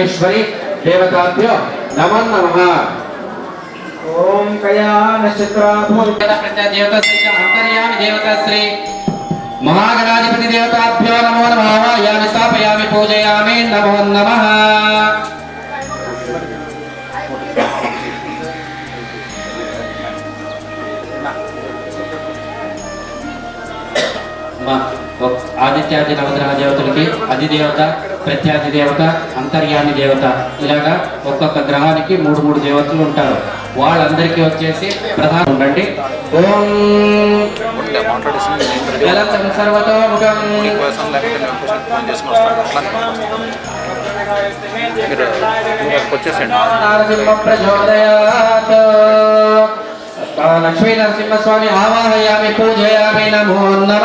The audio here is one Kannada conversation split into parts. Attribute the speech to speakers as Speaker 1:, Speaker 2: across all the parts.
Speaker 1: పరమేశ్వరి దేవతాభ్యో నమో నమ
Speaker 2: ఓం కయా
Speaker 1: నక్షత్రాభూ అంతర్యామి దేవతాశ్రీ మహాగణాధిపతి దేవతాభ్యో నమో నమ యామి స్థాపయామి పూజయామి నమో నమ ఆదిత్యాది నవగ్రహ దేవతలకి అధిదేవత ప్రత్యాది దేవత అంతర్యామి దేవత ఇలాగా ఒక్కొక్క గ్రహానికి మూడు మూడు దేవతలు ఉంటారు వాళ్ళందరికీ వచ్చేసి ప్రధానం ఉండండి ఓం నరసింహ ప్రచోదయాత్ లక్ష్మీ నరసింహస్వామి ఆవాహయామి పూజయామి నమో నమ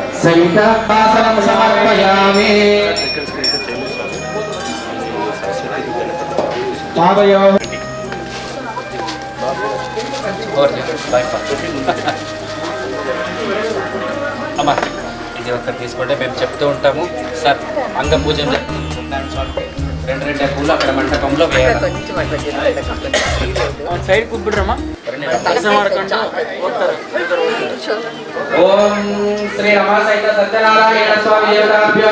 Speaker 1: సైతాసనం సమర్పయామి
Speaker 2: పాదయో
Speaker 1: అమ్మా ఇది ఒకటి తీసుకుంటే మేము చెప్తూ ఉంటాము సార్ అంగ పూజ రెండు రెండు పూలు అక్కడ మంటపంలో
Speaker 2: సైడ్ కుబ్బిడ్రమ్మా
Speaker 1: ఓం శ్రీ రమాసైత సత్యనారాయణ స్వామి దేవతాభ్యో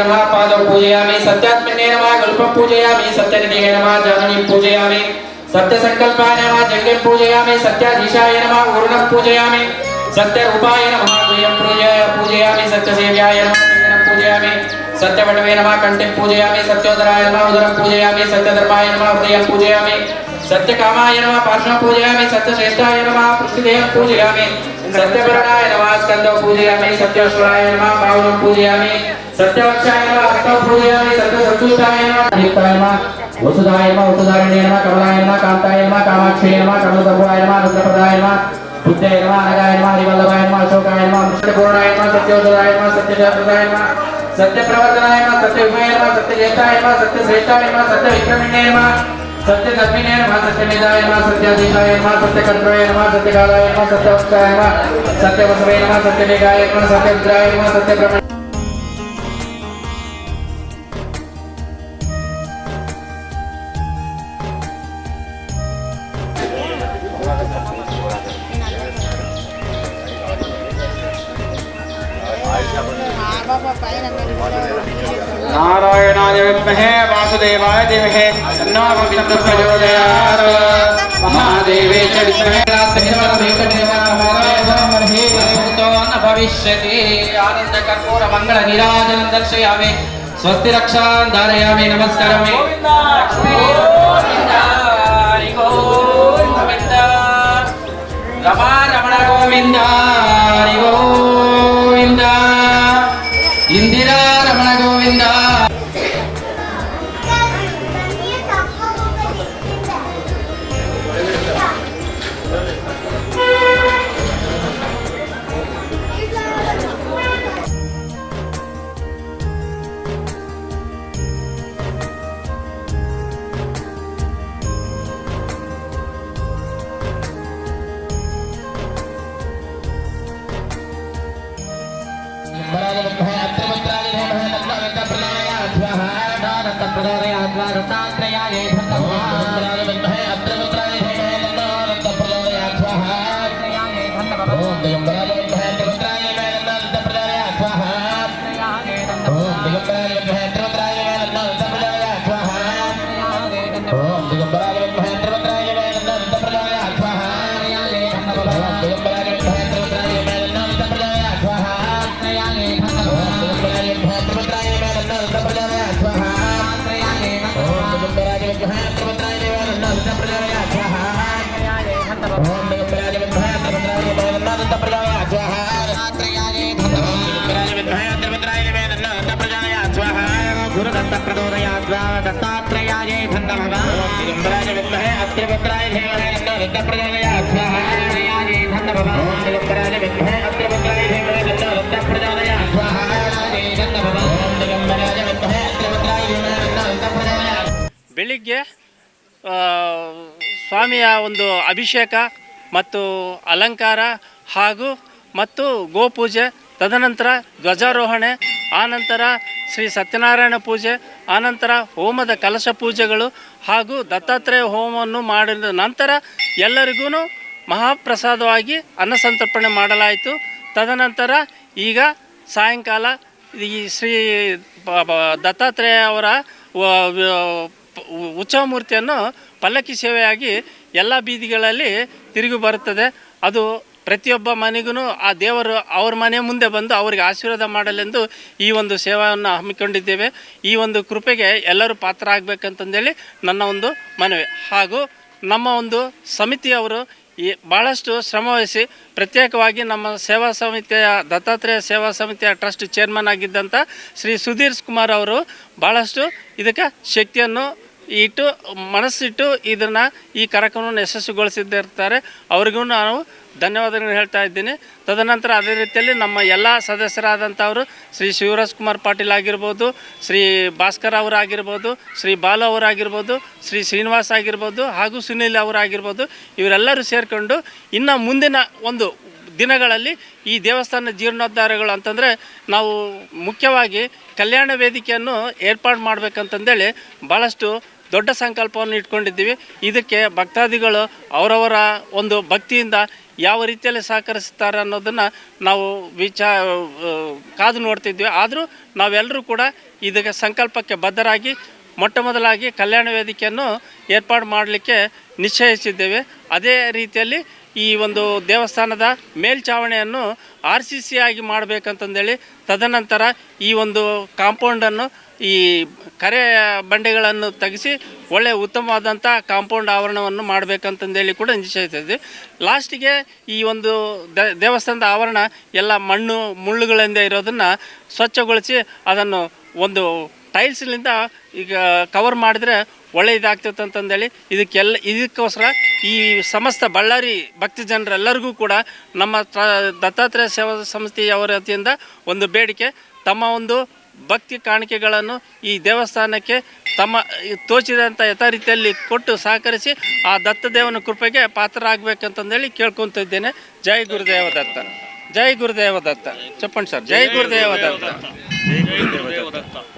Speaker 1: నమః పాదం పూజయామి సత్యాత్మనే నమః కల్పం పూజయామి సత్యనిధియే నమః జానని పూజయామి సత్య సంకల్పాయ నమః సత్యవటమే నమ కంఠం పూజయామి సత్యోదరాయ నమ ఉదరం పూజయామి సత్యధర్మాయ నమ హృదయం పూజయామి సత్యకామాయ నమ పార్శ్వం పూజయామి సత్యశ్రేష్టాయ నమ పుష్టిదేవం పూజయామి సత్యపరణాయ నమ స్కందం పూజయామి సత్యేశ్వరాయ నమ పావనం పూజయామి సత్యవక్షాయ నమ హస్తం పూజయామి సత్యసంతుష్టాయ నమ దీప్తాయ నమ వసుధాయ నమ వసుధారణ్య నమ కమలాయ నమ కాంతాయ నమ కామాక్షి నమ కమలసభాయ నమ రుద్రపదాయ सत्य प्रवर्तनाय नमः सत्य विमय नमः सत्य जेताय नमः सत्य श्रेष्ठाय नमः सत्य विक्रमिणे नमः सत्य दत्मिणे नमः सत्य निधाय नमः सत्य अधिकाय नमः सत्य कर्तव्य नमः सत्य कालाय नमः सत्य वस्ताय नमः सत्य वसवे नमः सत्य निगाय नमः सत्य विद्राय नमः सत्य ब्रह्म
Speaker 2: నారాయణాయ విద్మహే వాసుదేవాయ దిమహే తన్నో భక్త ప్రచోదయాత్
Speaker 1: మహాదేవే చ విద్మహే భవిష్యతి ఆనంద కర్పూర మంగళ నీరాజనం దర్శయామి స్వస్తి రక్షాన్ ధారయామి నమస్కారమే రమా రమణ గోవిందా तो ्रणाय स्वाहा
Speaker 3: ಬೆಳಿಗ್ಗೆ ಸ್ವಾಮಿಯ ಒಂದು ಅಭಿಷೇಕ ಮತ್ತು ಅಲಂಕಾರ ಹಾಗೂ ಮತ್ತು ಗೋಪೂಜೆ ತದನಂತರ ಧ್ವಜಾರೋಹಣೆ ಆನಂತರ ಶ್ರೀ ಸತ್ಯನಾರಾಯಣ ಪೂಜೆ ಆನಂತರ ಹೋಮದ ಕಲಶ ಪೂಜೆಗಳು ಹಾಗೂ ದತ್ತಾತ್ರೇಯ ಹೋಮವನ್ನು ಮಾಡಿದ ನಂತರ ಎಲ್ಲರಿಗೂ ಮಹಾಪ್ರಸಾದವಾಗಿ ಅನ್ನ ಸಂತರ್ಪಣೆ ಮಾಡಲಾಯಿತು ತದನಂತರ ಈಗ ಸಾಯಂಕಾಲ ಈ ಶ್ರೀ ದತ್ತಾತ್ರೇಯ ಅವರ ಉತ್ಸವ ಮೂರ್ತಿಯನ್ನು ಪಲ್ಲಕ್ಕಿ ಸೇವೆಯಾಗಿ ಎಲ್ಲ ಬೀದಿಗಳಲ್ಲಿ ತಿರುಗಿ ಬರುತ್ತದೆ ಅದು ಪ್ರತಿಯೊಬ್ಬ ಮನೆಗೂ ಆ ದೇವರು ಅವ್ರ ಮನೆ ಮುಂದೆ ಬಂದು ಅವರಿಗೆ ಆಶೀರ್ವಾದ ಮಾಡಲೆಂದು ಈ ಒಂದು ಸೇವೆಯನ್ನು ಹಮ್ಮಿಕೊಂಡಿದ್ದೇವೆ ಈ ಒಂದು ಕೃಪೆಗೆ ಎಲ್ಲರೂ ಪಾತ್ರ ಆಗಬೇಕಂತಂದೇಳಿ ನನ್ನ ಒಂದು ಮನವಿ ಹಾಗೂ ನಮ್ಮ ಒಂದು ಸಮಿತಿಯವರು ಈ ಭಾಳಷ್ಟು ಶ್ರಮವಹಿಸಿ ಪ್ರತ್ಯೇಕವಾಗಿ ನಮ್ಮ ಸೇವಾ ಸಮಿತಿಯ ದತ್ತಾತ್ರೇಯ ಸೇವಾ ಸಮಿತಿಯ ಟ್ರಸ್ಟ್ ಚೇರ್ಮನ್ ಆಗಿದ್ದಂಥ ಶ್ರೀ ಸುಧೀರ್ ಕುಮಾರ್ ಅವರು ಭಾಳಷ್ಟು ಇದಕ್ಕೆ ಶಕ್ತಿಯನ್ನು ಇಟ್ಟು ಮನಸ್ಸಿಟ್ಟು ಇದನ್ನು ಈ ಕಾರ್ಯಕ್ರಮವನ್ನು ಯಶಸ್ವಿಗೊಳಿಸಿದ್ದಿರ್ತಾರೆ ಅವ್ರಿಗೂ ನಾವು ಧನ್ಯವಾದಗಳು ಹೇಳ್ತಾ ಇದ್ದೀನಿ ತದನಂತರ ಅದೇ ರೀತಿಯಲ್ಲಿ ನಮ್ಮ ಎಲ್ಲ ಸದಸ್ಯರಾದಂಥವರು ಶ್ರೀ ಶಿವರಾಜ್ ಕುಮಾರ್ ಪಾಟೀಲ್ ಆಗಿರ್ಬೋದು ಶ್ರೀ ಭಾಸ್ಕರ್ ಅವರಾಗಿರ್ಬೋದು ಶ್ರೀ ಬಾಲು ಅವರಾಗಿರ್ಬೋದು ಶ್ರೀ ಶ್ರೀನಿವಾಸ್ ಆಗಿರ್ಬೋದು ಹಾಗೂ ಸುನೀಲ್ ಅವರಾಗಿರ್ಬೋದು ಇವರೆಲ್ಲರೂ ಸೇರಿಕೊಂಡು ಇನ್ನು ಮುಂದಿನ ಒಂದು ದಿನಗಳಲ್ಲಿ ಈ ದೇವಸ್ಥಾನ ಜೀರ್ಣೋದ್ಧಾರಗಳು ಅಂತಂದರೆ ನಾವು ಮುಖ್ಯವಾಗಿ ಕಲ್ಯಾಣ ವೇದಿಕೆಯನ್ನು ಏರ್ಪಾಡು ಮಾಡಬೇಕಂತಂದೇಳಿ ಭಾಳಷ್ಟು ದೊಡ್ಡ ಸಂಕಲ್ಪವನ್ನು ಇಟ್ಕೊಂಡಿದ್ದೀವಿ ಇದಕ್ಕೆ ಭಕ್ತಾದಿಗಳು ಅವರವರ ಒಂದು ಭಕ್ತಿಯಿಂದ ಯಾವ ರೀತಿಯಲ್ಲಿ ಸಹಕರಿಸ್ತಾರೆ ಅನ್ನೋದನ್ನು ನಾವು ವಿಚಾ ಕಾದು ನೋಡ್ತಿದ್ವಿ ಆದರೂ ನಾವೆಲ್ಲರೂ ಕೂಡ ಇದಕ್ಕೆ ಸಂಕಲ್ಪಕ್ಕೆ ಬದ್ಧರಾಗಿ ಮೊಟ್ಟ ಮೊದಲಾಗಿ ಕಲ್ಯಾಣ ವೇದಿಕೆಯನ್ನು ಏರ್ಪಾಡು ಮಾಡಲಿಕ್ಕೆ ನಿಶ್ಚಯಿಸಿದ್ದೇವೆ ಅದೇ ರೀತಿಯಲ್ಲಿ ಈ ಒಂದು ದೇವಸ್ಥಾನದ ಮೇಲ್ಛಾವಣಿಯನ್ನು ಆರ್ ಸಿ ಸಿ ಆಗಿ ಮಾಡಬೇಕಂತಂದೇಳಿ ತದನಂತರ ಈ ಒಂದು ಕಾಂಪೌಂಡನ್ನು ಈ ಕರೆ ಬಂಡೆಗಳನ್ನು ತೆಗೆಸಿ ಒಳ್ಳೆಯ ಉತ್ತಮವಾದಂಥ ಕಾಂಪೌಂಡ್ ಆವರಣವನ್ನು ಮಾಡಬೇಕಂತಂದೇಳಿ ಕೂಡ ನಿಶ್ಚಯಿಸಿದ್ವಿ ಲಾಸ್ಟಿಗೆ ಈ ಒಂದು ದೇವಸ್ಥಾನದ ಆವರಣ ಎಲ್ಲ ಮಣ್ಣು ಮುಳ್ಳುಗಳಿಂದ ಇರೋದನ್ನು ಸ್ವಚ್ಛಗೊಳಿಸಿ ಅದನ್ನು ಒಂದು ಟೈಲ್ಸ್ನಿಂದ ಈಗ ಕವರ್ ಮಾಡಿದ್ರೆ ಒಳ್ಳೆಯದಾಗ್ತದೆ ಅಂತಂದೇಳಿ ಇದಕ್ಕೆಲ್ಲ ಇದಕ್ಕೋಸ್ಕರ ಈ ಸಮಸ್ತ ಬಳ್ಳಾರಿ ಭಕ್ತಿ ಜನರೆಲ್ಲರಿಗೂ ಕೂಡ ನಮ್ಮ ದತ್ತಾತ್ರೇಯ ಸೇವಾ ಸಂಸ್ಥೆಯವರ ವತಿಯಿಂದ ಒಂದು ಬೇಡಿಕೆ ತಮ್ಮ ಒಂದು ಭಕ್ತಿ ಕಾಣಿಕೆಗಳನ್ನು ಈ ದೇವಸ್ಥಾನಕ್ಕೆ ತಮ್ಮ ತೋಚಿದಂಥ ಯಥಾರೀತಿಯಲ್ಲಿ ಕೊಟ್ಟು ಸಹಕರಿಸಿ ಆ ದತ್ತದೇವನ ಕೃಪೆಗೆ ಪಾತ್ರ ಆಗಬೇಕಂತಂದೇಳಿ ಜೈ ಗುರುದೇವ ದತ್ತ ಜೈ ಗುರುದೇವ ದತ್ತ ಚಪ್ಪನ್ ಸರ್ ಜೈ ಗುರುದೇವ ದತ್ತ